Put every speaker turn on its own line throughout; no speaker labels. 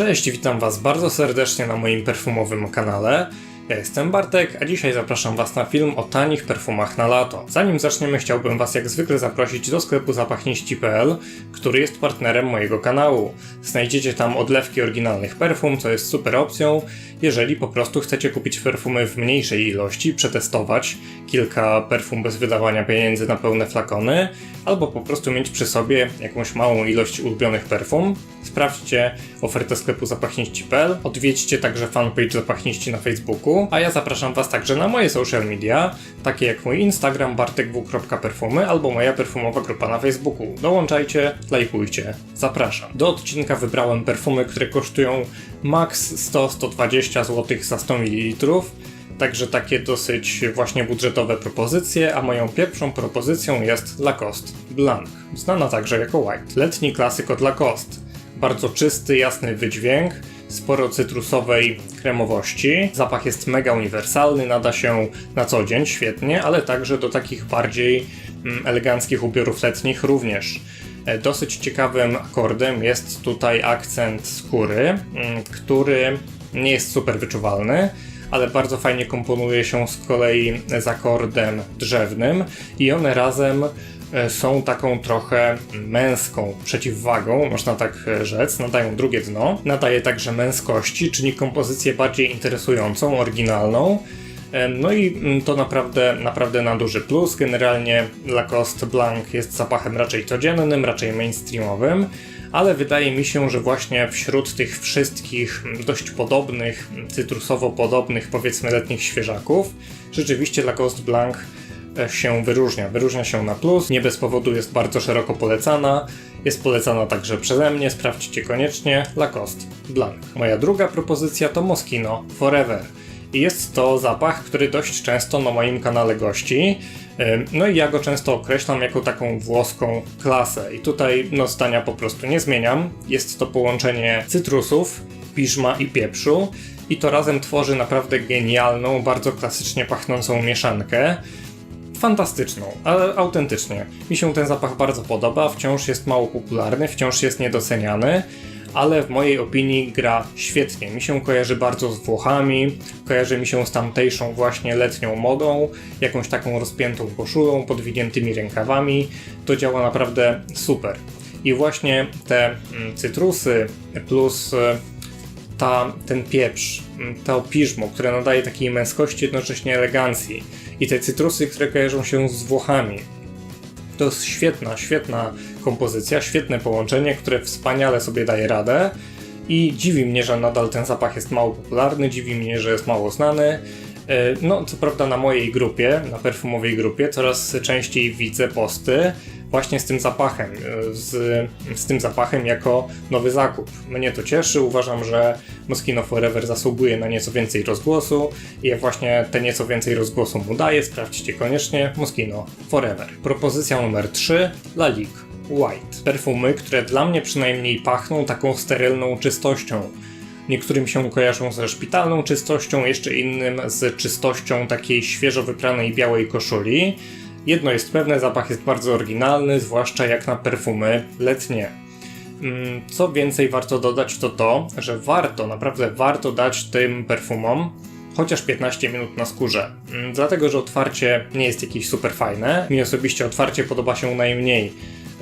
Cześć, witam Was bardzo serdecznie na moim perfumowym kanale. Ja jestem Bartek, a dzisiaj zapraszam Was na film o tanich perfumach na lato. Zanim zaczniemy, chciałbym Was jak zwykle zaprosić do sklepu zapachniści.pl, który jest partnerem mojego kanału. Znajdziecie tam odlewki oryginalnych perfum, co jest super opcją, jeżeli po prostu chcecie kupić perfumy w mniejszej ilości, przetestować kilka perfum bez wydawania pieniędzy na pełne flakony, albo po prostu mieć przy sobie jakąś małą ilość ulubionych perfum. Sprawdźcie ofertę sklepu zapachniści.pl, odwiedźcie także fanpage Zapachniści na Facebooku, a ja zapraszam Was także na moje social media, takie jak mój Instagram bartekw.perfumy albo moja perfumowa grupa na Facebooku. Dołączajcie, lajkujcie, zapraszam. Do odcinka wybrałem perfumy, które kosztują max 100-120 zł za 100 ml, Także takie dosyć właśnie budżetowe propozycje, a moją pierwszą propozycją jest Lacoste Blanc, znana także jako White. Letni klasyk od Lacoste. Bardzo czysty, jasny wydźwięk, sporo cytrusowej kremowości. Zapach jest mega uniwersalny, nada się na co dzień świetnie, ale także do takich bardziej mm, eleganckich ubiorów letnich również. E, Dosyć ciekawym akordem jest tutaj akcent skóry, mm, który nie jest super wyczuwalny, ale bardzo fajnie komponuje się z kolei z akordem drzewnym i one razem są taką trochę męską przeciwwagą, można tak e, rzec, nadają drugie dno. Nadaje także męskości, czyli kompozycję bardziej interesującą, oryginalną. E, No i mm, to naprawdę, naprawdę na duży plus. Generalnie Lacoste Blanc jest zapachem raczej codziennym, raczej mainstreamowym, ale wydaje mi się, że właśnie wśród tych wszystkich mm, dość podobnych, mm, cytrusowo podobnych, powiedzmy letnich świeżaków, rzeczywiście Lacoste Blanc e, się wyróżnia. Wyróżnia się na plus, nie bez powodu jest bardzo szeroko polecana. Jest polecana także przeze mnie, sprawdźcie koniecznie. Lacoste Blanc. Moja druga propozycja to Moschino Forever. I jest to zapach, który dość często na moim kanale gości. Ym, No i ja go często określam jako taką włoską klasę. I tutaj no zdania po prostu nie zmieniam. Jest to połączenie cytrusów, piżma i pieprzu. I to razem tworzy naprawdę genialną, bardzo klasycznie pachnącą mieszankę fantastyczną, ale autentycznie. Mi się ten zapach bardzo podoba, wciąż jest mało popularny, wciąż jest niedoceniany, ale w mojej opinii gra świetnie. Mi się kojarzy bardzo z Włochami, kojarzy mi się z tamtejszą właśnie letnią modą, jakąś taką rozpiętą koszulą, podwiniętymi rękawami. To działa naprawdę super. I właśnie te mm, cytrusy plus e, ta, ten pieprz, mm, to piżmo, które nadaje takiej męskości, jednocześnie elegancji i te cytrusy, które kojarzą się z Włochami. To jest świetna, świetna kompozycja, świetne połączenie, które wspaniale sobie daje radę i dziwi mnie, że nadal ten zapach jest mało popularny, dziwi mnie, że jest mało znany. E, No, co prawda na mojej grupie, na perfumowej grupie, coraz częściej widzę posty właśnie z tym zapachem, e, z, z tym zapachem jako nowy zakup. Mnie to cieszy, uważam, że Moschino Forever zasługuje na nieco więcej rozgłosu i ja właśnie te nieco więcej rozgłosu mu daję, sprawdźcie koniecznie Moschino Forever. Propozycja numer 3, Lalique White. Perfumy, które dla mnie przynajmniej pachną taką sterylną czystością. Niektórym się kojarzą ze szpitalną czystością, jeszcze innym z czystością takiej świeżo wypranej białej koszuli. Jedno jest pewne, zapach jest bardzo oryginalny, zwłaszcza jak na perfumy letnie. Mm, Co więcej warto dodać to to, że warto, naprawdę warto dać tym perfumom chociaż 15 minut na skórze. Mm, Dlatego, że otwarcie nie jest jakieś super fajne. Mi osobiście otwarcie podoba się najmniej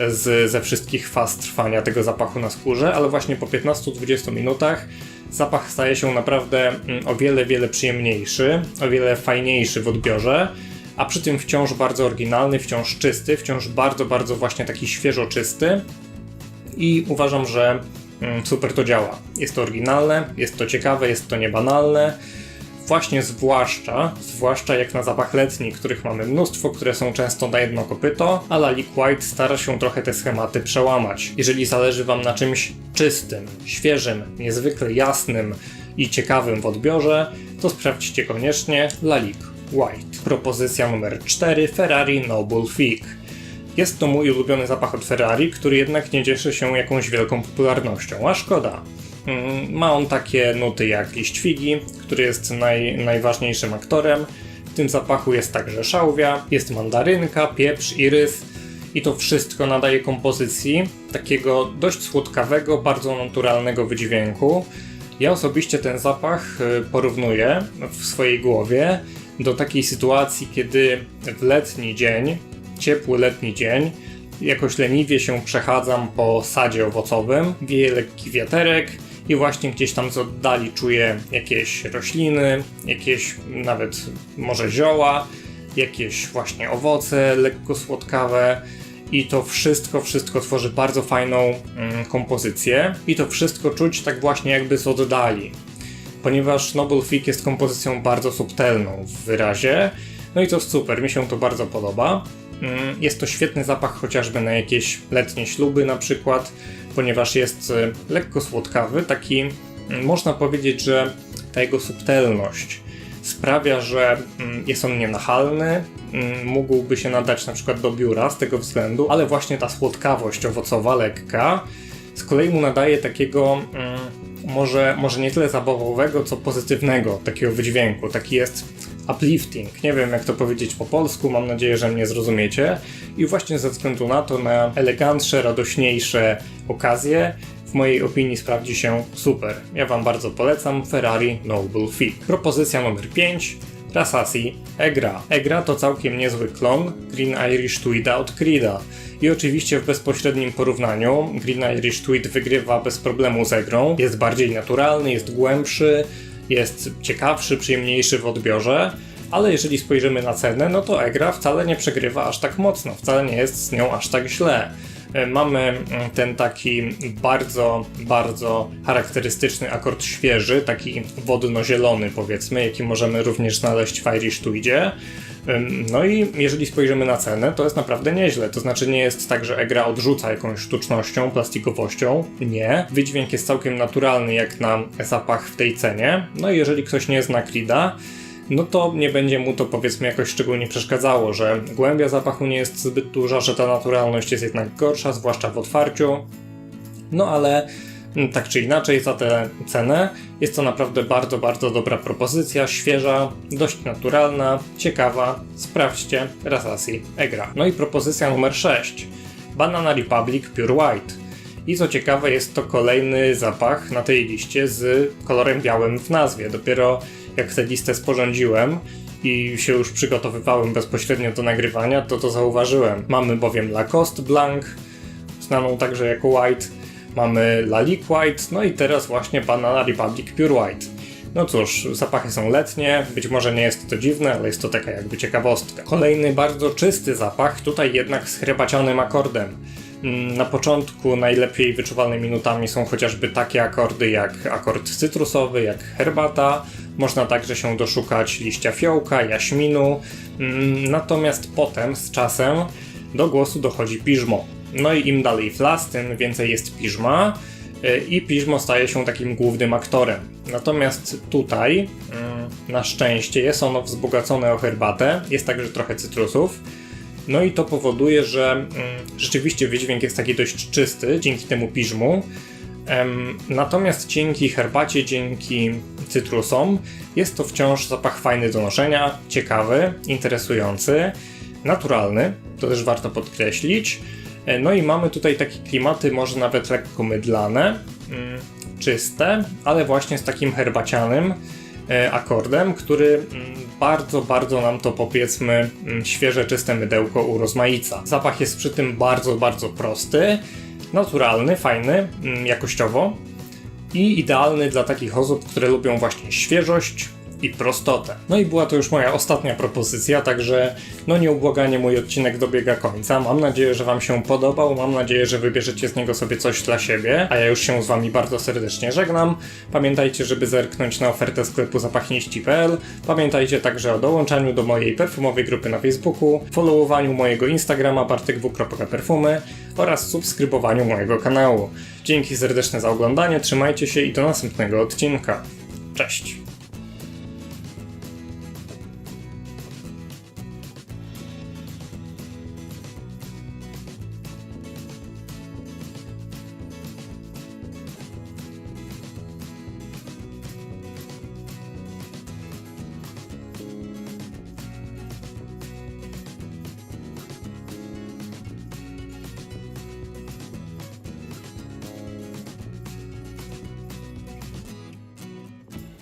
z, ze wszystkich faz trwania tego zapachu na skórze, ale właśnie po 15-20 minutach zapach staje się naprawdę mm, o wiele, wiele przyjemniejszy, o wiele fajniejszy w odbiorze, a przy tym wciąż bardzo oryginalny, wciąż czysty, wciąż bardzo, bardzo właśnie taki świeżo czysty i uważam, że mm, super to działa. Jest to oryginalne, jest to ciekawe, jest to niebanalne. Właśnie zwłaszcza, zwłaszcza jak na zapach letni, których mamy mnóstwo, które są często na jedno kopyto, a Lalique White stara się trochę te schematy przełamać. Jeżeli zależy Wam na czymś czystym, świeżym, niezwykle jasnym i ciekawym w odbiorze, to sprawdźcie koniecznie Lalique White. Propozycja numer 4 Ferrari Noble Fig. Jest to mój ulubiony zapach od Ferrari, który jednak nie cieszy się jakąś wielką popularnością, a szkoda. Mm, Ma on takie nuty jak liść figi, który jest naj, najważniejszym aktorem. W tym zapachu jest także szałwia, jest mandarynka, pieprz i rys. i to wszystko nadaje kompozycji takiego dość słodkawego, bardzo naturalnego wydźwięku. Ja osobiście ten zapach y, porównuję w swojej głowie do takiej sytuacji, kiedy w letni dzień, ciepły letni dzień, jakoś leniwie się przechadzam po sadzie owocowym, wieje lekki wiaterek i właśnie gdzieś tam z oddali czuję jakieś rośliny, jakieś nawet może zioła, jakieś właśnie owoce lekko słodkawe i to wszystko, wszystko tworzy bardzo fajną mm, kompozycję i to wszystko czuć tak właśnie jakby z oddali. Ponieważ Noble Fig jest kompozycją bardzo subtelną w wyrazie, no i to super, mi się to bardzo podoba. Mm, Jest to świetny zapach chociażby na jakieś letnie śluby na przykład, ponieważ jest y, lekko słodkawy, taki mm, można powiedzieć, że ta jego subtelność sprawia, że mm, jest on nienachalny, mógłby się nadać na przykład do biura z tego względu, ale właśnie ta słodkawość owocowa, lekka, z kolei mu nadaje takiego może, może nie tyle zabawowego, co pozytywnego takiego wydźwięku. Taki jest uplifting. Nie wiem jak to powiedzieć po polsku, mam nadzieję, że mnie zrozumiecie. I właśnie ze względu na to, na elegantsze, radośniejsze okazje, w mojej opinii sprawdzi się super. Ja Wam bardzo polecam Ferrari Noble Fig. Propozycja numer 5. Rasasi Egra. Egra to całkiem niezły klon Green Irish Tweeda od Creeda. I oczywiście w bezpośrednim porównaniu Green Irish Tweed wygrywa bez problemu z Egrą. Jest bardziej naturalny, jest głębszy, jest ciekawszy, przyjemniejszy w odbiorze. Ale jeżeli spojrzymy na cenę, no to Egra wcale nie przegrywa aż tak mocno, wcale nie jest z nią aż tak źle. E, Mamy mm, ten taki bardzo, bardzo charakterystyczny akord świeży, taki wodno-zielony powiedzmy, jaki możemy również znaleźć w Irish Tweedzie. No i jeżeli spojrzymy na cenę, to jest naprawdę nieźle. To znaczy nie jest tak, że Egra odrzuca jakąś sztucznością, plastikowością. Nie. Wydźwięk jest całkiem naturalny jak na zapach w tej cenie. No i jeżeli ktoś nie zna Creeda, no to nie będzie mu to powiedzmy jakoś szczególnie przeszkadzało, że głębia zapachu nie jest zbyt duża, że ta naturalność jest jednak gorsza, zwłaszcza w otwarciu. No ale mm, tak czy inaczej, za tę cenę jest to naprawdę bardzo, bardzo dobra propozycja, świeża, dość naturalna, ciekawa. Sprawdźcie Rasasi Egra. No i propozycja numer 6. Banana Republic Pure White. I co ciekawe, jest to kolejny zapach na tej liście z kolorem białym w nazwie. Dopiero jak tę listę sporządziłem i się już przygotowywałem bezpośrednio do nagrywania, to to zauważyłem. Mamy bowiem Lacoste Blanc, znaną także jako White, mamy Lalique White, no i teraz właśnie Banana Republic Pure White. No cóż, zapachy są letnie, być może nie jest to dziwne, ale jest to taka jakby ciekawostka. Kolejny bardzo czysty zapach, tutaj jednak z herbacianym akordem. Mm, Na początku najlepiej wyczuwalnymi nutami są chociażby takie akordy jak akord cytrusowy, jak herbata. Można także się doszukać liścia fiołka, jaśminu. Mm, Natomiast potem z czasem do głosu dochodzi piżmo. No i im dalej w las, tym więcej jest piżma y, i piżmo staje się takim głównym aktorem. Natomiast tutaj mm, na szczęście jest ono wzbogacone o herbatę, jest także trochę cytrusów. No i to powoduje, że mm, rzeczywiście wydźwięk jest taki dość czysty dzięki temu piżmu. Natomiast dzięki herbacie, dzięki cytrusom jest to wciąż zapach fajny do noszenia, ciekawy, interesujący, naturalny, to też warto podkreślić. E, No i mamy tutaj takie klimaty może nawet lekko mydlane, mm, czyste, ale właśnie z takim herbacianym e, akordem, który mm, bardzo, bardzo nam to powiedzmy mm, świeże, czyste mydełko urozmaica. Zapach jest przy tym bardzo, bardzo prosty, naturalny, fajny, jakościowo i idealny dla takich osób, które lubią właśnie świeżość i prostotę. No i była to już moja ostatnia propozycja, także no nieubłaganie mój odcinek dobiega końca. Mam nadzieję, że Wam się podobał, mam nadzieję, że wybierzecie z niego sobie coś dla siebie, a ja już się z Wami bardzo serdecznie żegnam. Pamiętajcie, żeby zerknąć na ofertę sklepu zapachniści.pl. Pamiętajcie także o dołączaniu do mojej perfumowej grupy na Facebooku, followowaniu mojego Instagrama bartekw.perfumy oraz subskrybowaniu mojego kanału. Dzięki serdeczne za oglądanie, trzymajcie się i do następnego odcinka. Cześć!